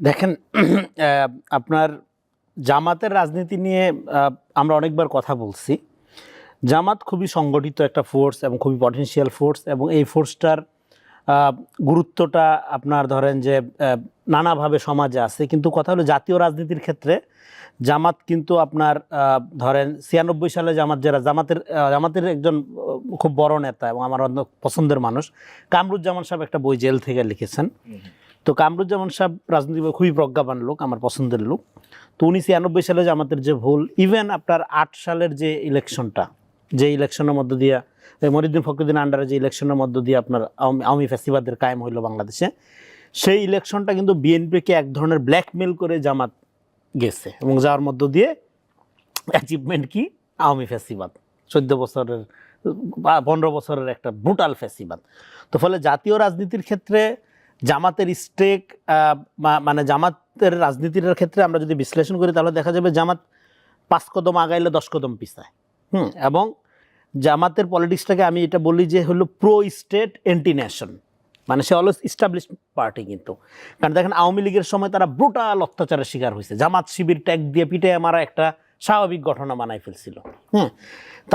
দেখেন আপনার জামাতের রাজনীতি নিয়ে আমরা অনেকবার কথা বলছি। জামাত খুবই সংগঠিত একটা ফোর্স এবং খুবই পটেনশিয়াল ফোর্স এবং এই ফোর্সটার গুরুত্বটা আপনার ধরেন যে নানাভাবে সমাজে আছে। কিন্তু কথা হলো জাতীয় রাজনীতির ক্ষেত্রে, জামাত কিন্তু আপনার ধরেন ছিয়ানব্বই সালে জামাত যারা, জামাতের জামাতের একজন খুব বড় নেতা এবং আমার অন্য পছন্দের মানুষ, কামরুজ্জামান সাহেব একটা বই জেল থেকে লিখেছেন। তো কামরুজ্জামান সাহেব রাজনীতি খুবই প্রজ্ঞাবান লোক, আমার পছন্দের লোক। তো উনি ছিয়ানব্বই সালে জামাতের যে ভুল ইভেন আপনার আট সালের যে ইলেকশনটা, যে ইলেকশনের মধ্য দিয়ে এই মরিউদ্দিন ফখরুদ্দিন আন্ডারে যে ইলেকশনের মধ্য দিয়ে আপনার আওয়ামী ফ্যাসিবাদের কায়েম হইল বাংলাদেশে, সেই ইলেকশনটা কিন্তু বিএনপিকে এক ধরনের ব্ল্যাকমেল করে জামাত গেছে এবং যার মধ্য দিয়ে অ্যাচিভমেন্ট কি? আওয়ামী ফ্যাসিবাদ। চোদ্দ বছরের পনেরো বছরের একটা ব্রুটাল ফ্যাসিবাদ। তো ফলে জাতীয় রাজনীতির ক্ষেত্রে জামাতের স্টেক মানে জামাতের রাজনীতির ক্ষেত্রে আমরা যদি বিশ্লেষণ করি, তাহলে দেখা যাবে জামাত পাঁচ কদম আগাইলে দশ কদম পিছায়। হুম, এবং জামাতের পলিটিক্সটাকে আমি এটা বলি যে হলো প্রো স্টেট এন্টি ন্যাশন মানে সে অলওয়েজ ইস্টাবলিশ পার্টি কিন্তু। কারণ দেখেন, আওয়ামী লীগের সময় তারা ব্রুটাল অত্যাচারের শিকার হয়েছে। জামাত শিবির ট্যাগ দিয়ে পিঠে মারা একটা স্বাভাবিক ঘটনা বানাই ফেলছিল। হুম,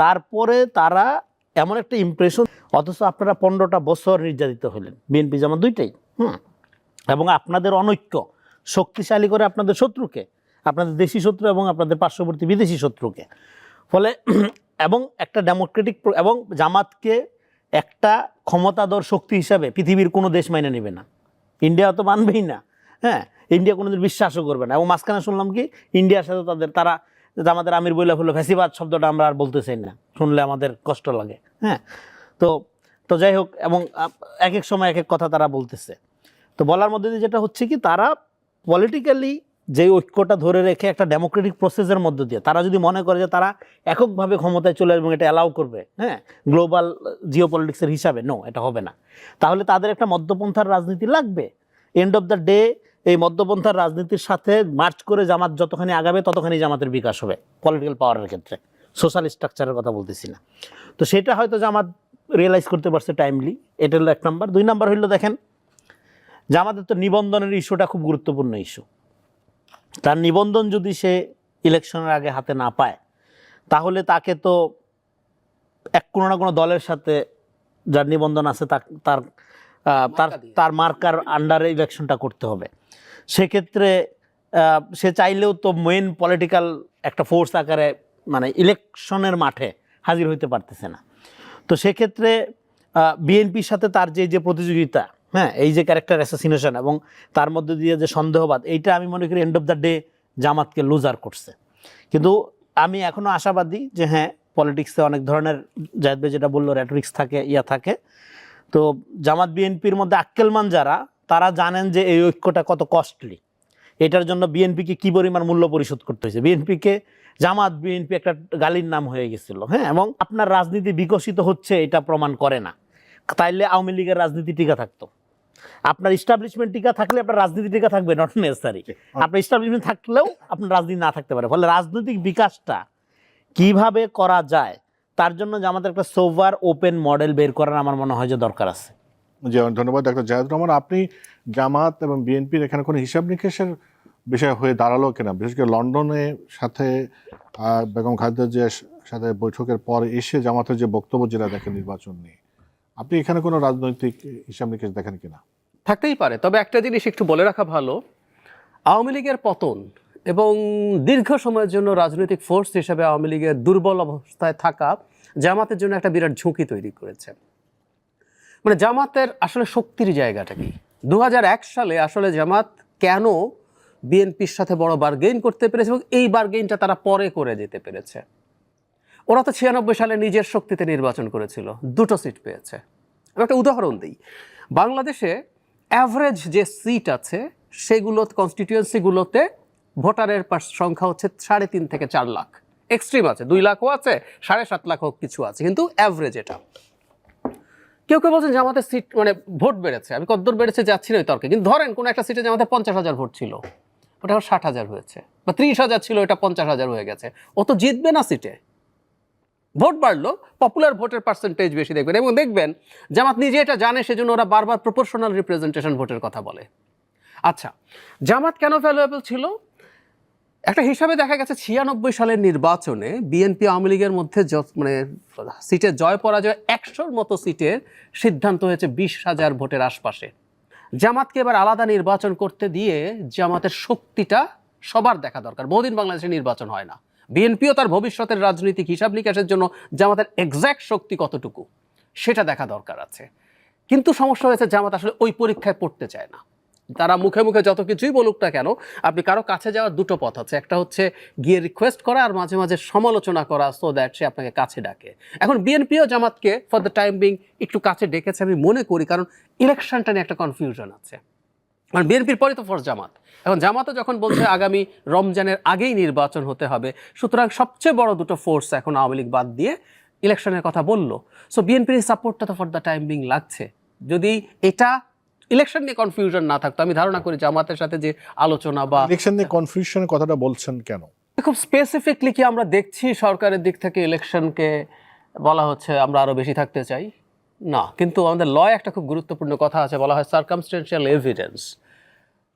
তারপরে তারা এমন একটা ইমপ্রেশন অথচ আপনারা পনেরোটা বছর নির্যাতিত হলেন। বিএনপি জামাত দুইটাই। হুম। এবং আপনাদের অনৈক্য, শক্তিশালী করে আপনাদের শত্রুকে, আপনাদের দেশি শত্রু এবং আপনাদের পার্শ্ববর্তী বিদেশি শত্রুকে। ফলে এবং একটা ডেমোক্রেটিক এবং জামাতকে একটা ক্ষমতাধর শক্তি হিসাবে পৃথিবীর কোনো দেশ মাইনে নেবে না। ইন্ডিয়া তো মানবেই না হ্যাঁ? ইন্ডিয়া কোনোদিন বিশ্বাসও করবে না। এবং মাঝখানে শুনলাম কি, ইন্ডিয়ার সাথে তাদের, তারা আমাদের আমির বইলা হলো ফ্যাসিবাদ শব্দটা আমরা আর বলতে চাই না। শুনলে আমাদের কষ্ট লাগে হ্যাঁ? তো তো যাই হোক, এবং এক এক সময় এক এক কথা তারা বলতেছে। তো বলার মধ্যে দিয়ে যেটা হচ্ছে কি, তারা পলিটিক্যালি যে ঐক্যটা ধরে রেখে একটা ডেমোক্রেটিক প্রসেসের মধ্য দিয়ে, তারা যদি মনে করে যে তারা এককভাবে ক্ষমতায় চলে এবং এটা অ্যালাউ করবে হ্যাঁ গ্লোবাল জিও পলিটিক্সের হিসাবে নো এটা হবে না। তাহলে তাদের একটা মধ্যপন্থার রাজনীতি লাগবে। এন্ড অফ দ্য ডে এই মধ্যপন্থার রাজনীতির সাথে মার্চ করে জামাত যতখানি আগাবে, ততখানি জামাতের বিকাশ হবে পলিটিক্যাল পাওয়ারের ক্ষেত্রে। সোশ্যাল স্ট্রাকচারের কথা বলতেছি না। তো সেটা হয়তো জামাত রিয়েলাইজ করতে পারছে টাইমলি এটা হলো এক নম্বর দুই নম্বর হইল দেখেন যে আমাদের তো নিবন্ধনের ইস্যুটা খুব গুরুত্বপূর্ণ ইস্যু তার নিবন্ধন যদি সে ইলেকশনের আগে হাতে না পায় তাহলে তাকে তো এক কোনো না কোনো দলের সাথে যার নিবন্ধন আছে তার তার তার মার্কার আন্ডারে ইলেকশনটা করতে হবে। সেক্ষেত্রে সে চাইলেও তো মেন পলিটিক্যাল একটা ফোর্স আকারে মানে ইলেকশনের মাঠে হাজির হইতে পারতেছে না। তো সেক্ষেত্রে বিএনপির সাথে তার যে যে প্রতিযোগিতা হ্যাঁ এই যে ক্যারেক্টার অ্যাসাসিনেশন এবং তার মধ্যে দিয়ে যে সন্দেহবাদ, এইটা আমি মনে করি এন্ড অফ দ্য ডে জামাতকে লুজার করছে। কিন্তু আমি এখনও আশাবাদী যে হ্যাঁ পলিটিক্সে অনেক ধরনের জায়দ যেটা বলল র্যাটরিক্স থাকে, ইয়া থাকে। তো জামাত বিএনপির মধ্যে আক্কেলমান যারা, তারা জানেন যে এই ঐক্যটা কত কস্টলি এটার জন্য বিএনপিকে কি পরিমাণ মূল্য পরিশোধ করতে হয়েছে? বিএনপিকে জামাত বিএনপি একটা গালির নাম হয়ে গেছিল হ্যাঁ? এবং আপনার রাজনীতি বিকশিত হচ্ছে এটা প্রমাণ করে না। তাইলে আওয়ামী লীগের রাজনীতি টিকা থাকতো। আপনার ইস্টাবলিশমেন্ট টিকা থাকলে আপনার রাজনীতি টিকা থাকবে নট নেসারি আপনার ইস্টাবলিশমেন্ট থাকলেও আপনার রাজনীতি না থাকতে পারে। ফলে রাজনৈতিক বিকাশটা কীভাবে করা যায় তার জন্য যে আমাদের একটা সোভার ওপেন মডেল বের করার আমার মনে হয় যে দরকার আছে। জি ধন্যবাদ, ডাক্তার জাহেদ রহমান। আপনি জামাত এবং বিএনপির এখানে কোনো হিসাব নিকেশের বিষয় হয়ে দাঁড়াল কিনা? বিশেষ করে লন্ডনে সাথে বেগম খালেদা যে সাথে বৈঠকের পর এসে জামাতের যে বক্তব্য যেটা দেখেন নির্বাচন নিয়ে, আপনি এখানে কোনো রাজনৈতিক হিসাব নিকেশ দেখেন কিনা? থাকতেই পারে, তবে একটা জিনিস একটু বলে রাখা ভালো। আওয়ামী লীগের পতন এবং দীর্ঘ সময়ের জন্য রাজনৈতিক ফোর্স হিসেবে আওয়ামী লীগের দুর্বল অবস্থায় থাকা জামাতের জন্য একটা বিরাট ঝুঁকি তৈরি করেছে। মানে জামাতের আসলে শক্তির জায়গাটা কি? দু হাজার এক সালে আসলে জামাত কেন বিএনপির সাথে বড় বার্গেইন করতে পেরেছে এবং এই বার্গেইনটা তারা পরে করে যেতে পেরেছে? ওরা তো ছিয়ানব্বই সালে নিজের শক্তিতে নির্বাচন করেছিল, দুটো সিট পেয়েছে। আমি একটা উদাহরণ দিই। বাংলাদেশে অ্যাভারেজ যে সিট আছে, সেগুলো কনস্টিটিউয়েন্সিগুলোতে ভোটারের সংখ্যা হচ্ছে সাড়ে তিন থেকে চার লাখ। এক্সট্রিম আছে, দুই লাখও আছে, সাড়ে সাত লাখও কিছু আছে, কিন্তু অ্যাভারেজ এটা। কেউ কেউ বলছেন আমাদের সিট মানে ভোট বেড়েছে। আমি কতদূর বেড়েছে, যাচ্ছি না ওই তর্কে। কিন্তু ধরেন কোনো একটা সিটে জামাতে পঞ্চাশ হাজার ভোট ছিল ওটা এখন ষাট হাজার হয়েছে বা ত্রিশ হাজার ছিল এটা পঞ্চাশ হাজার হয়ে গেছে। ও তো জিতবে না সিটে ভোট বাড়লো পপুলার ভোটের পার্সেন্টেজ বেশি দেখবেন এবং দেখবেন জামাত নিজে এটা জানে, সেজন্য ওরা বারবার প্রপোর্শনাল রিপ্রেজেন্টেশন ভোটের কথা বলে। আচ্ছা জামাত কেন ভ্যালুয়েবল ছিল? একটা হিসাবে দেখা গেছে ছিয়ানব্বই সালের নির্বাচনে বিএনপি আওয়ামী লীগের মধ্যে মানে সিটের জয় পরাজয় একশোর মতো সিটের সিদ্ধান্ত হয়েছে বিশ হাজার ভোটের আশপাশে। জামাতকে এবার আলাদা নির্বাচন করতে দিয়ে জামাতের শক্তিটা সবার দেখা দরকার। বহুদিন বাংলাদেশে নির্বাচন হয় না। বিএনপিও তার ভবিষ্যতের রাজনৈতিক হিসাব নিকাশের জন্য জামাতের এক্স্যাক্ট শক্তি কতটুকু, সেটা দেখা দরকার আছে। কিন্তু সমস্যা হয়েছে জামাত আসলে ওই পরীক্ষায় পড়তে চায় না। তারা মুখে মুখে যত কিছুই বলুক না কেন, আপনি কারও কাছে যাওয়ার দুটো পথ আছে। একটা হচ্ছে গিয়ে রিকোয়েস্ট করা আর মাঝে মাঝে সমালোচনা করা সো দ্যাট সে আপনাকে কাছে ডাকে। এখন বিএনপিও জামাতকে ফর দ্য টাইম বিং একটু কাছে ডেকেছে, আমি মনে করি, কারণ ইলেকশনটা নিয়ে একটা কনফিউশন আছে। কারণ বিএনপির পরে তো ফোর্স জামাত। এখন জামাতও যখন বলছে আগামী রমজানের আগেই নির্বাচন হতে হবে, সুতরাং সবচেয়ে বড় দুটো ফোর্স এখন আওয়ামী লীগ বাদ দিয়ে ইলেকশনের কথা বলল। সো বিএনপির সাপোর্টটা তো ফর দ্য টাইম বিং লাগছে। যদি এটা ইলেকশন নিয়ে কনফিউশন না থাকতো। আমি ধারণা করি জামাতের সাথে যে আলোচনা বা ইলেকশন নিয়ে কনফিউশনের কথাটা বলছেন কেন? খুব স্পেসিফিকলি কি আমরা দেখছি সরকারের দিক থেকে ইলেকশনকে বলা হচ্ছে আমরা আরও বেশি থাকতে চাই? না কিন্তু আমাদের ল একটা খুব গুরুত্বপূর্ণ কথা আছে বলা হয় সার্কামস্টেন্সিয়াল এভিডেন্স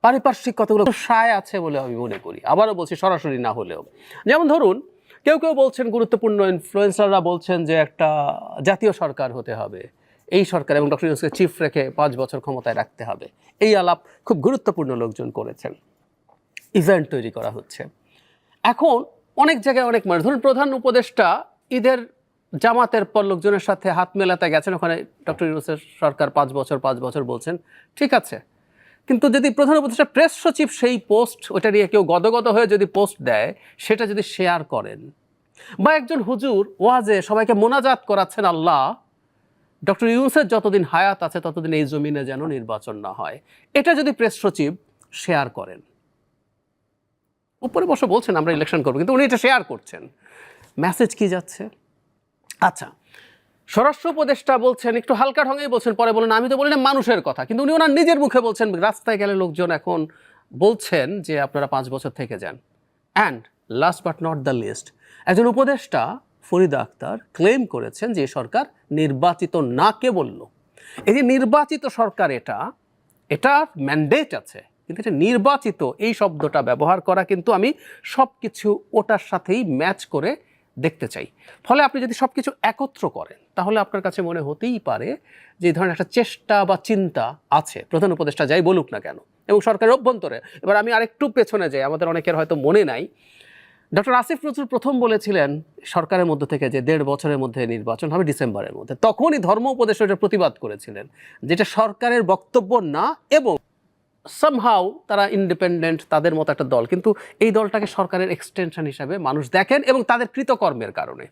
পারিপার্শ্বিক কতগুলো সায় আছে বলে আমি মনে করি। আবারও বলছি সরাসরি না হলেও। যেমন ধরুন কেউ কেউ বলছেন গুরুত্বপূর্ণ ইনফ্লুয়েন্সাররা বলছেন যে একটা জাতীয় সরকার হতে হবে। এই সরকার এবং ডক্টর ইউনুসকে চিফ রেখে পাঁচ বছর ক্ষমতায় রাখতে হবে। এই আলাপ খুব গুরুত্বপূর্ণ লোকজন করেছেন। ইভেন্ট তৈরি করা হচ্ছে। এখন অনেক জায়গায় অনেক মানুষ, ধরুন প্রধান উপদেষ্টা ঈদের জামাতের পর লোকজনের সাথে হাত মেলাতে গেছেন, ওখানে ডক্টর ইউনুসের সরকার পাঁচ বছর পাঁচ বছর বলছেন, ঠিক আছে। কিন্তু যদি প্রধান উপদেষ্টা প্রেস সচিব সেই পোস্ট ওটা নিয়ে কেউ গদগদ হয়ে যদি পোস্ট দেয়, সেটা যদি শেয়ার করেন। বা একজন হুজুর ওয়াজে সবাইকে মোনাজাত করাচ্ছেন আল্লাহ ডক্টর ইউনুসের যতদিন হায়াত আছে, ততদিন এই জমিনে যেন নির্বাচন না হয়। এটা যদি প্রেস সচিব শেয়ার করেন। উপরে বসে বলছেন, আমরা ইলেকশন করব, কিন্তু উনি এটা শেয়ার করছেন। মেসেজ কি যাচ্ছে? আচ্ছা স্বরাষ্ট্র উপদেষ্টা বলছেন, একটু হালকা ঢঙ্গেই বলছেন, পরে বলেন, আমি তো বললাম মানুষের কথা, কিন্তু উনি ওনার নিজের মুখে বলছেন, রাস্তায় গেলে লোকজন এখন বলছেন যে আপনারা পাঁচ বছর থেকে যান। And last but not the least একজন উপদেষ্টা ফরিদা আক্তার ক্লেম করেছেন যে সরকার নির্বাচিত না কে বলল এই যে নির্বাচিত সরকার এটা এটা ম্যান্ডেট আছে, কিন্তু এটা নির্বাচিত এই শব্দটা ব্যবহার করা কিন্তু আমি সব কিছু ওটার সাথেই ম্যাচ করে দেখতে চাই। ফলে আপনি যদি সব কিছু একত্র করেন, তাহলে আপনার কাছে মনে হতেই পারে যে ধরনের একটা চেষ্টা বা চিন্তা আছে। প্রধান উপদেষ্টা যাই বলুক না কেন, এবং সরকারের অভ্যন্তরে। এবার আমি আরেকটু পেছনে যাই, আমাদের অনেকের হয়তো মনে নাই। ডক্টর আসিফ নজরুল প্রথম বলেছিলেন সরকারের মধ্যে থেকে যে দেড় বছরের মধ্যে নির্বাচন হবে ডিসেম্বরের মধ্যে। তখনই ধর্ম উপদেশ প্রতিবাদ করেছিলেন, যেটা সরকারের বক্তব্য না এবং সামহাও তারা ইন্ডিপেন্ডেন্ট তাদের মতো একটা দল। কিন্তু এই দলটাকে সরকারের এক্সটেনশন হিসাবে মানুষ দেখেন এবং তাদের কৃতকর্মের কারণে।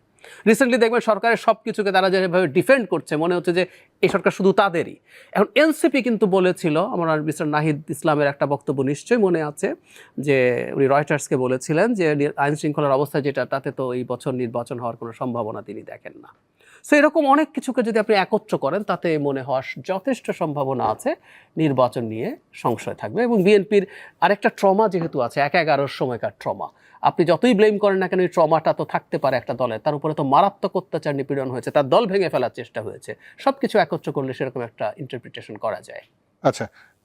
রিসেন্টলি দেখবেন সরকারের সব কিছুকে তারা যেভাবে ডিফেন্ড করছে, মনে হচ্ছে যে এই সরকার শুধু তাদেরই। এখন এনসিপি কিন্তু বলেছিল, আমার মিস্টার নাহিদ ইসলামের একটা বক্তব্য নিশ্চয়ই মনে আছে, যে উনি রয়টার্সকে বলেছিলেন যে আইন শৃঙ্খলার অবস্থা যেটা, তাতে তো এই বছর নির্বাচন হওয়ার কোনো সম্ভাবনা তিনি দেখেন না। সো এরকম অনেক কিছুকে যদি আপনি একত্র করেন, তাতে মনে হওয়ার যথেষ্ট সম্ভাবনা আছে নির্বাচন নিয়ে সংশয় থাকবে। এবং বিএনপির আরেকটা ট্রমা যেহেতু আছে, এক এগারোর সময়কার ট্রমা। আপনি যতই ব্লেম করেন না কেন, এই ট্রমাটা তো থাকতে পারে একটা দলের তার উপরে তো মারাত্মক অত্যাচার নিপীড়ন হয়েছে, তার দল ভেঙে ফেলার চেষ্টা হয়েছে। সব কিছু একত্র করলে সেরকম একটা ইন্টারপ্রিটেশন করা যায়। আচ্ছা